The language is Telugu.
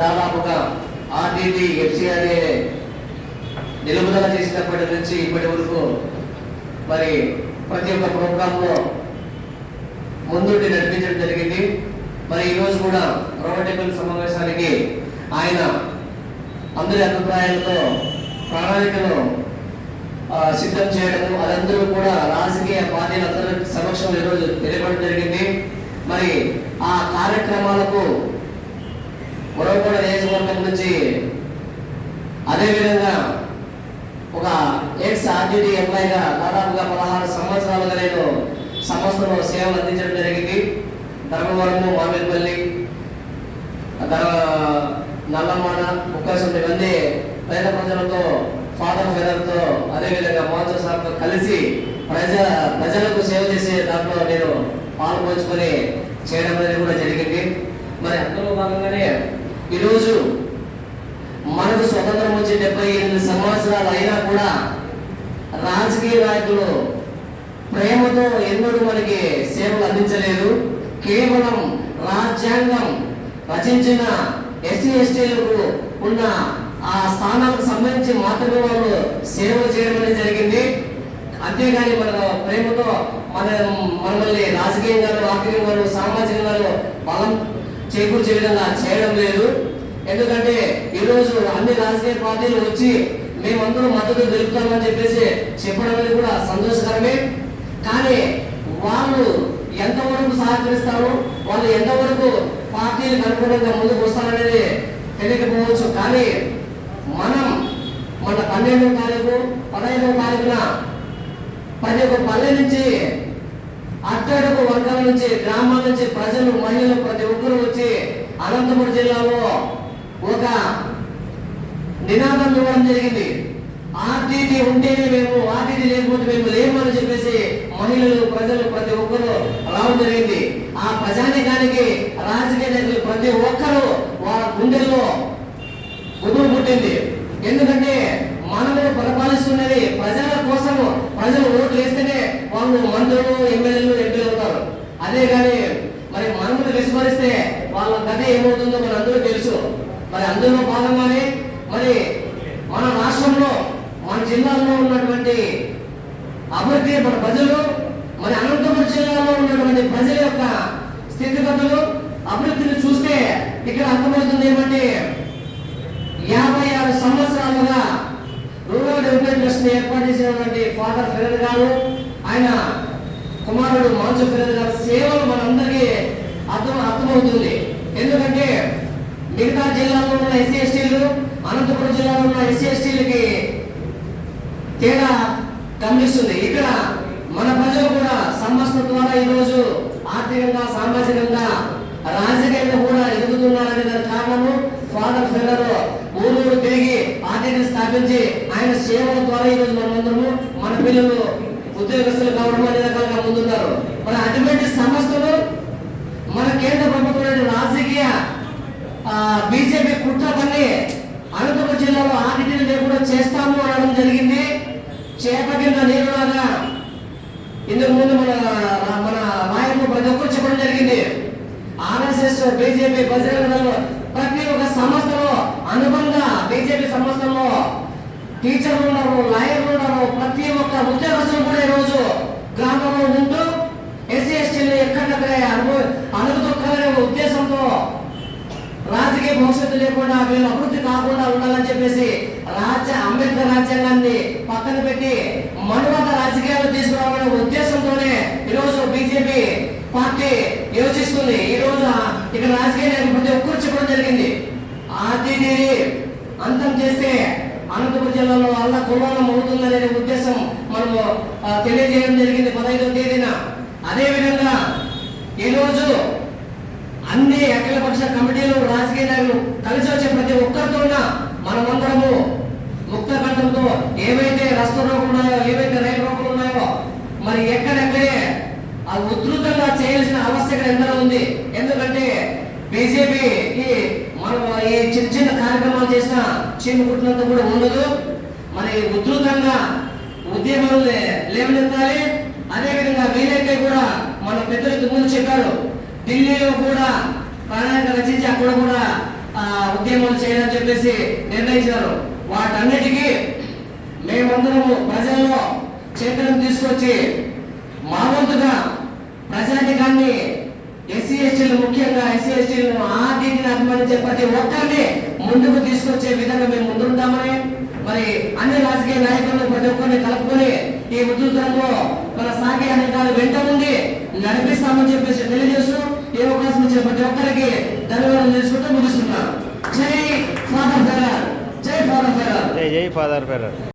దాదాపుగా ఆర్టీటీ ఎఫ్సిఆర్ఏ నిలుపుదల చేసినప్పటి నుంచి ఇప్పటి వరకు మరి ప్రతి ఒక్క ప్రోగ్రాంలో ముందుండి నడిపించడం జరిగింది. మరి ఈరోజు కూడా రోబోటెబుల్ సమావేశానికి ఆయన అందరి అభిప్రాయాలతో ప్రణాళికను సిద్ధం చేయడము అదందరూ కూడా రాజకీయ పార్టీలందరి సమక్షంలో ఈరోజు తెలియడం జరిగింది. మరి ఆ కార్యక్రమాలకు ఉరవకొండ నియోజకవర్గం నుంచి అదేవిధంగా ఒక ఎక్స్ ఆర్టీడీ ఎంప్లాయీగా దాదాపుగా పదహారు సంవత్సరాలుగా నేను సంస్థలో సేవలు అందించడం జరిగింది. ధర్మవరము మామిడిపల్లి నల్లమాన ముక్కాసం ఇవన్నీ పేద ప్రజలతో ఫాదర్ ఫెదర్తో అదేవిధంగా మోహన్ సార్తో కలిసి ప్రజ ప్రజలకు సేవ చేసే దాంట్లో నేను పాల్పంచుకొని చేయడం అనేది కూడా జరిగింది. మరి అందులో భాగంగానే ఈరోజు మనకు స్వతంత్రం వచ్చి డెబ్బై ఎనిమిది సంవత్సరాలు అయినా కూడా రాజకీయ నాయకులు ప్రేమతో ఎన్నడూ మనకి సేవలు అందించలేదు. కేవలం రాజ్యాంగం రచించిన ఎస్సీ ఎస్టీలకు ఉన్న ఆ స్థానాలకు సంబంధించి మాత్రమే వాళ్ళు సేవలు చేయడం అనేది జరిగింది. అంతేగాని మన ప్రేమతో మన మనల్ని రాజకీయంగా ఆర్థికంగా సామాజికంగా బలం చేకూర్చే విధంగా చేయడం లేదు. ఎందుకంటే ఈరోజు అన్ని రాజకీయ పార్టీలు వచ్చి మేమందరూ మద్దతు తెలుపుతామని చెప్పేసి చెప్పడం అనేది కూడా సంతోషకరమే. కానీ వాళ్ళు ఎంతవరకు సహకరిస్తారు వాళ్ళు ఎంతవరకు పార్టీలకు అనుగుణంగా ముందుకు వస్తారనేది తెలియకపోవచ్చు. కానీ మనం మన పన్నెండో తారీఖు పదహైదవ తారీఖున పది ఒక్క పల్లె నుంచి అట్టడుగు వర్గాల నుంచి గ్రామాల నుంచి ప్రజలు మహిళలు ప్రతి ఒక్కరు వచ్చి అనంతపురం జిల్లాలో ఒక నినాదం ఇవ్వడం జరిగింది. ఆర్టీటీ ఉంటేనే మేము ఆర్టీటీ లేకపోతే మేము లేమని చెప్పేసి మహిళలు ప్రజలు ప్రతి ఒక్కరు రావడం జరిగింది. ఆ ప్రజానికానికి రాజకీయ నాయకులు ప్రతి ఒక్కరు వాళ్ళ గుండెల్లో గుబురు పుట్టింది. ఎందుకంటే మనము పరిపాలిస్తున్నది ప్రజల కోసము. ప్రజలు ఓట్లు వేస్తేనే వాళ్ళు మంత్రులు ఎమ్మెల్యేలు అదే కానీ మరి మనమును విస్మరిస్తే వాళ్ళ గత ఏమవుతుందో మన అందరూ తెలుసు. మరి అందులో భాగంగానే మరి మన రాష్ట్రంలో మన జిల్లాల్లో ఉన్నటువంటి అభివృద్ధి మన ప్రజలు మరి అనంతపురం జిల్లాలో ఉన్నటువంటి ప్రజల యొక్క స్థితిగతులు అభివృద్ధిని చూస్తే ఇక్కడ అర్థమవుతుంది ఏమంటే యాభై ఆరు సంవత్సరాలుగా రూరల్ డెవలప్మెంట్ ట్రస్ట్ ఏర్పాటు చేసినటువంటి ఫాదర్ ఫిరద్ గారు ఆయన కుమారుడు మాంచు ఫిరద్ గారి సేవలు మనందరికీ అర్థం అర్థమవుతుంది. ఎందుకంటే మిగతా జిల్లాలో ఉన్న ఎస్సీ ఎస్టీలు అనంతపురం జిల్లాలో ఉన్న ఎస్సీ ఎస్టీలకి తేడా కనిపిస్తుంది ఇక్కడ మన ప్రజలు కూడా సంస్థ ద్వారా ఈరోజు ఆర్థికంగా సామాజికంగా రాజకీయంగా కూడా ఎదుగుతున్నారనే దాని కారణము ఫాదర్ ఫెల్లర్ ఊరూరు తిరిగి ఆర్థిక స్థాపించి ఆయన సేవల ద్వారా ఈరోజు మనమందరము మన పిల్లలు ఉద్యోగస్తులు కావడం అనే రకాలుగా ముందున్నారు. మన అటువంటి సంస్థలు మన కేంద్ర ప్రభుత్వం రాజకీయ బీజేపీ కుట్ర పని అనంతపురం జిల్లాలో ఆడిటీలు లేకుండా చేస్తాము అనడం జరిగింది. చేప కింద నీరులాగా ఇందుకు ముందు మన మన నాయకులు ప్రతి ఒక్కరు చెప్పడం జరిగింది. ఆర్ఎస్ఎస్ బీజేపీ బజరంగ ప్రతి ఒక్క సంస్థలో అనుబంధ బీజేపీ సంస్థలో టీచర్లు ఉన్నారు లాయర్లు ఉన్నారు ప్రతి ఒక్క ఉద్యోగస్తులు కూడా ఈరోజు గ్రామంలో ఉంటూ ఎస్సీ ఎస్టీలు ఎక్కడెక్కడే అనుభవ అనుగుతొక్కాలనే ఉద్దేశంతో రాజకీయ భవిష్యత్తు లేకుండా వీళ్ళు అభివృద్ధి కాకుండా ఉండాలని చెప్పేసి రాజ్య అంబేద్కర్ రాజ్యాంగాన్ని పక్కన పెట్టి మనువాత రాజకీయాలు తీసుకురావాలనే ఉద్దేశంతోనే ఈరోజు బీజేపీ పార్టీ యోచిస్తుంది. ఈ రోజు ఇక్కడ రాజకీయ ప్రతి ఒక్కరు చెప్పడం జరిగింది. ఆర్టీడీ అంతం చేస్తే అనంతపురం జిల్లాలో అల్ల కులాలం అవుతుందనే ఉద్దేశం మనము తెలియజేయడం జరిగింది పదహైదో తేదీన. అదేవిధంగా ఈరోజు అన్ని అఖిలపక్ష కమిటీలు రాజకీయ నాయకులు కలిసి వచ్చే ప్రతి ఒక్కరితో మనమందరము ముక్త కంఠంతో ఏవైతే రస్త రోగులు ఉన్నాయో ఏవైతే రైలు రోగులు ఉన్నాయో మరి ఎక్కడెక్కడే ఉధృతంగా చేయాల్సిన ఆవశ్యకత ఎంత ఉంది. ఎందుకంటే బీజేపీకి ఈ చిన్న చిన్న కార్యక్రమాలు చేసిన చీమ కుట్టినంత కూడా ఉండదు. మరి ఉధృతంగా ఉద్యమం లేవనెత్తాలి. అదేవిధంగా వీలైతే కూడా మన పెద్దలు ముందు చెప్పారు. ఢిల్లీలో కూడా ప్రణాళిక రచించి అక్కడ కూడా ఆ, ఉద్యమాలు చేయాలని చెప్పేసి నిర్ణయించారు. వాటన్నిటికీ మేమందరము ప్రజల్లో చైతన్యం తీసుకొచ్చి మా వంతుగా ప్రజానికాన్ని ఎస్సీ ఎస్టీలు ముఖ్యంగా ఎస్సీ ఎస్టీలను ఆర్టీని ప్రతి ఒక్కరిని ముందుకు తీసుకొచ్చే విధంగా మేము ముందుంటామని మరి అన్ని రాజకీయ నాయకులను ప్రతి ఒక్కరిని కలుపుకొని ఈ ఉద్యోగంలో మన సాగే అధికారులు వెంట ఉండి నడిపిస్తామని చెప్పేసి తెలియజేస్తూ ఏ అవకాశం ఇచ్చిన ప్రతి ఒక్కరికి ధన్యవాదాలు తెలుసుకుంటూ ముగిస్తున్నాను. జై ఫాదర్ ఫెరర్. జై ఫాదర్ ఫెరర్. జై ఫాదర్ ఫెరర్.